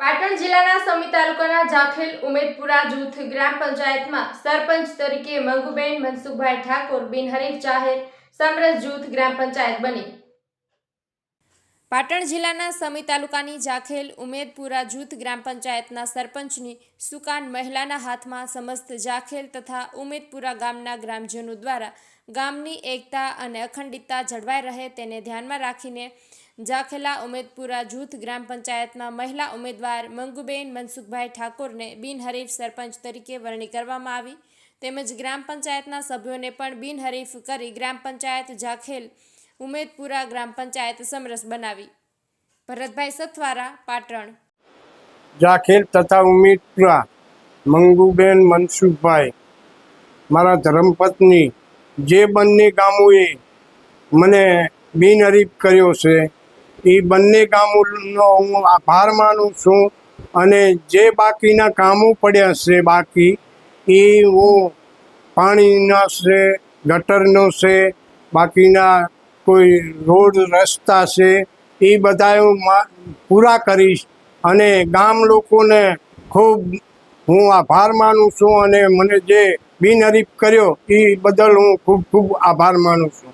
પાટણ જિલ્લાના સમી તાલુકાના જાખેલ ઉમેદપુરા જૂથ ગ્રામ પંચાયતમાં સરપંચ તરીકે મંગુબેન મનસુખભાઈ ઠાકોર બિનહરીફ જાહેર સમરસ જૂથ ગ્રામ પંચાયત બની. પાટણ જિલ્લાના સમી તાલુકાની જાખેલ ઉમેદપુરા જૂથ ગ્રામ પંચાયતના સરપંચની સુકાન મહિલાના હાથમાં સમસ્ત જાખેલ તથા ઉમેદપુરા ગામના ગ્રામજનો દ્વારા ગામની એકતા અને અખંડિતતા જળવાઈ રહે તેને ધ્યાનમાં રાખીને જાખેલા ઉમેદપુરા જૂથ ગ્રામ પંચાયતના મહિલા ઉમેદવાર મંગુબેન મનસુખભાઈ ઠાકોરને બિનહરીફ સરપંચ તરીકે વરણી કરવામાં આવી. તેમજ ગ્રામ પંચાયતના સભ્યોને પણ બિનહરીફ કરી ગ્રામ પંચાયત જાખેલ ઉમેદપુરા ગ્રામ પંચાયત સમરસ બનાવી. ભરતભાઈ સથવારા, પાટણ. જાખેલ તથા ઉમેદપુરા મંગુબેન મનસુખભાઈ, મારા ધર્મપત્ની, જે બંને ગામોએ મને બિનહરીફ કર્યો છે એ બંને ગામોનો હું આભાર માનું છું. અને જે બાકીના કામો પડ્યા છે બાકી, એ હું પાણીના છે, ગટરનો છે, બાકીના કોઈ રોડ રસ્તા છે, એ બધા હું પૂરા કરીશ. અને ગામ લોકોને ખૂબ હું આભાર માનું છું અને મને જે બિનહરીફ કર્યો, એ બદલ હું ખૂબ ખૂબ આભાર માનું છું.